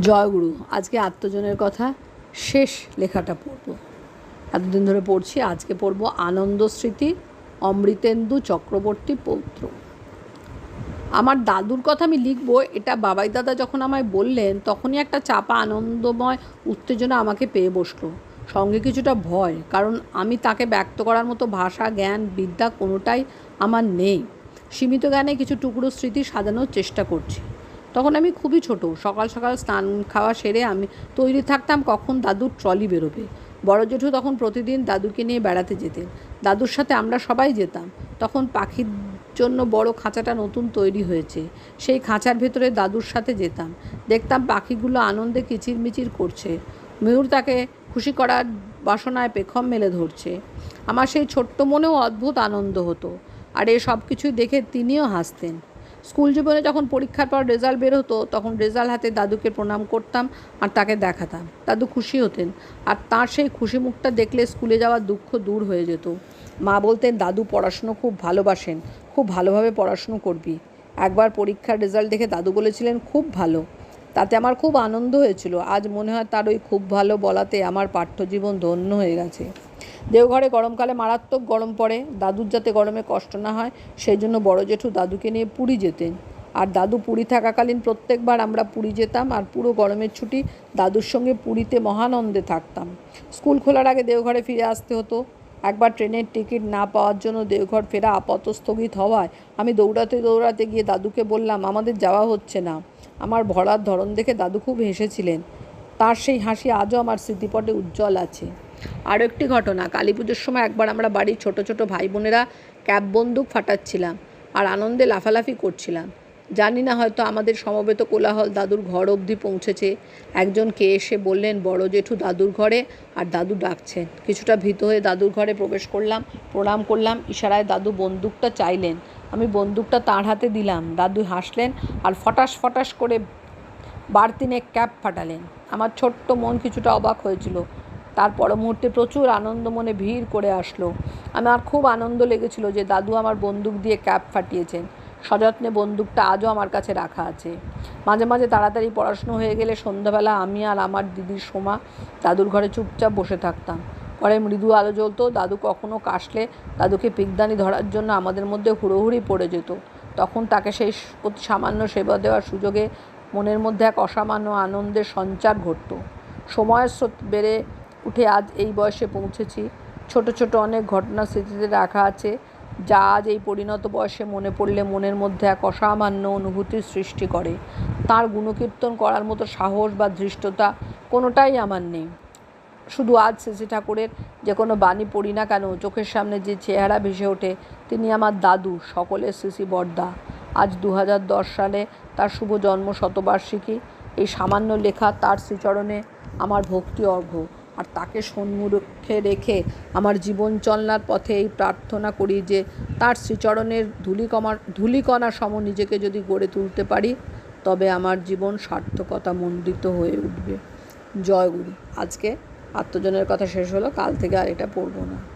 জয়গুরু, আজকে আত্মজনের কথা শেষ লেখাটা পড়ব। এতদিন ধরে পড়ছি, আজকে পড়ব আনন্দ স্মৃতি অমৃতেন্দু চক্রবর্তী পৌত্র। আমার দাদুর কথা আমি লিখব, এটা বাবাই দাদা যখন আমায় বললেন, তখনই একটা চাপা, আনন্দময় উত্তেজনা আমাকে পেয়ে বসল। সঙ্গে কিছুটা ভয়, কারণ আমি তাকে ব্যক্ত করার মতো ভাষা, জ্ঞান, বিদ্যা কোনোটাই আমার নেই। সীমিত জ্ঞানে কিছু টুকরো স্মৃতি সাজানোর চেষ্টা করছি। তখন আমি খুবই ছোট। সকাল সকাল স্নান খাওয়া সেরে আমি তৈরি থাকতাম কখন দাদুর ট্রলি বেরোবে। বড় জেঠু তখন প্রতিদিন দাদুকে নিয়ে বেড়াতে যেতেন। দাদুর সাথে আমরা সবাই যেতাম। তখন পাখির জন্য বড় খাঁচাটা নতুন তৈরি হয়েছে। সেই খাঁচার ভেতরে দাদুর সাথে যেতাম। দেখতাম পাখিগুলো আনন্দে কিচিরমিচির করছে। ময়ূর তাকে খুশি করার বাসনায় পেখম মেলে ধরছে। আমার সেই ছোট্ট মনেও অদ্ভুত আনন্দ হতো। আর এ সব কিছুই দেখে তিনিও হাসতেন। স্কুল জীবনে যখন পরীক্ষার পর রেজাল্ট বের হতো, তখন রেজাল্ট হাতে দাদুকে প্রণাম করতাম আর তাকে দেখাতাম। দাদু খুশি হতেন। আর তার সেই খুশি মুখটা দেখলে স্কুলে যাওয়ার দুঃখ দূর হয়ে যেত। মা বলতেন, দাদু পড়াশুনো খুব ভালোবাসেন, খুব ভালোভাবে পড়াশুনো করবি। একবার পরীক্ষার রেজাল্ট দেখে দাদু বলেছিলেন, খুব ভালো। তাতে আমার খুব আনন্দ হয়েছিল। আজ মনে হয় তার ওই খুব ভালো বলাতে আমার পাঠ্যজীবন ধন্য হয়ে গেছে। দেওঘরে গরমকালে মারাত্মক গরম পড়ে। দাদুর যাতে গরমে কষ্ট না হয়, সেই জন্য বড় জেঠু দাদুকে নিয়ে পুরী যেতেন। আর দাদু পুরী থাকাকালীন প্রত্যেকবার আমরা পুরী যেতাম আর পুরো গরমের ছুটি দাদুর সঙ্গে পুরীতে মহানন্দে থাকতাম। স্কুল খোলার আগে দেওঘরে ফিরে আসতে হতো। একবার ট্রেনের টিকিট না পাওয়ার জন্য দেওঘর ফেরা আপাত স্থগিত হওয়ায় আমি দৌড়াতে দৌড়াতে গিয়ে দাদুকে বললাম, আমাদের যাওয়া হচ্ছে না। আমার ভরার ধরন দেখে দাদু খুব হেসেছিলেন। তার সেই হাসি আজও আমার স্মৃতিপটে উজ্জ্বল আছে। আরও একটি ঘটনা। কালী পুজোর সময় একবার আমরা বাড়ির ছোট ছোট ভাই বোনেরা ক্যাব বন্দুক ফাটাচ্ছিলাম আর আনন্দে লাফালাফি করছিলাম। জানি না হয়তো আমাদের সমবেত কোলাহল দাদুর ঘর অবধি পৌঁছেছে। একজন কে এসে বললেন, বড় জেঠু দাদুর ঘরে আর দাদু ডাকছেন। কিছুটা ভীত হয়ে দাদুর ঘরে প্রবেশ করলাম, প্রণাম করলাম, ইশারায় দাদু বন্দুকটা চাইলেন। আমি বন্দুকটা তাঁর হাতে দিলাম। দাদু হাসলেন আর ফটাস ফটাস করে বার তিনে ক্যাপ ফাটালেন। আমার ছোট্ট মন কিছুটা অবাক হয়েছিল। তার পর মুহূর্তে প্রচুর আনন্দ মনে ভিড় করে আসলো। আমার খুব আনন্দ লেগেছিল যে দাদু আমার বন্দুক দিয়ে ক্যাপ ফাটিয়েছেন। সযত্নে বন্দুকটা আজও আমার কাছে রাখা আছে। মাঝে মাঝে তাড়াতাড়ি পড়াশুনো হয়ে গেলে সন্ধ্যাবেলা আমি আর আমার দিদির সোমা দাদুর ঘরে চুপচাপ বসে থাকতাম। ঘরে মৃদু আলো জ্বলতো, দাদু কখনো কাশলে দাদুকে পিকদানি ধরার জন্য আমাদের মধ্যে হুড়োহুড়ি পড়ে যেত। তখন তাকে সেই সামান্য সেবা দেওয়ার সুযোগে মনের মধ্যে এক অসামান্য আনন্দের সঞ্চার ঘটত। সময়ের স্রোত বেড়ে উঠে আজ এই বয়সে পৌঁছেছি। ছোট ছোট অনেক ঘটনা স্মৃতিতে রাখা আছে, যা আজ এই পরিণত বয়সে মনে পড়লে মনের মধ্যে এক অসামান্য অনুভূতির সৃষ্টি করে। তার গুণকীর্তন করার মতো সাহস বা ধৃষ্টতা কোনোটাই আমার নেই। শুধু আজ শ্রী ঠাকুরের যে কোনো বাণী পড়ি না কেন, চোখের সামনে যে চেহারা ভেসে ওঠে, তিনি আমার দাদু, সকলের শ্রী বর্দা। আজ দু হাজার দশ সালে তার শুভ জন্ম শতবার্ষিকী। এই সামান্য লেখা তার শ্রীচরণে আমার ভক্তি অর্ঘ আর তাকে সন্মুখে রেখে আমার জীবন চলনার পথে এই প্রার্থনা করি যে তার শ্রীচরণের ধুলিকমার ধুলিকণা সম নিজেকে যদি গড়ে তুলতে পারি, তবে আমার জীবন সার্থকতা মণ্ডিত হয়ে উঠবে। জয় গুরু। আজকে আত্মজনের কথা শেষ হলো, কাল থেকে আর এটা পড়ব না।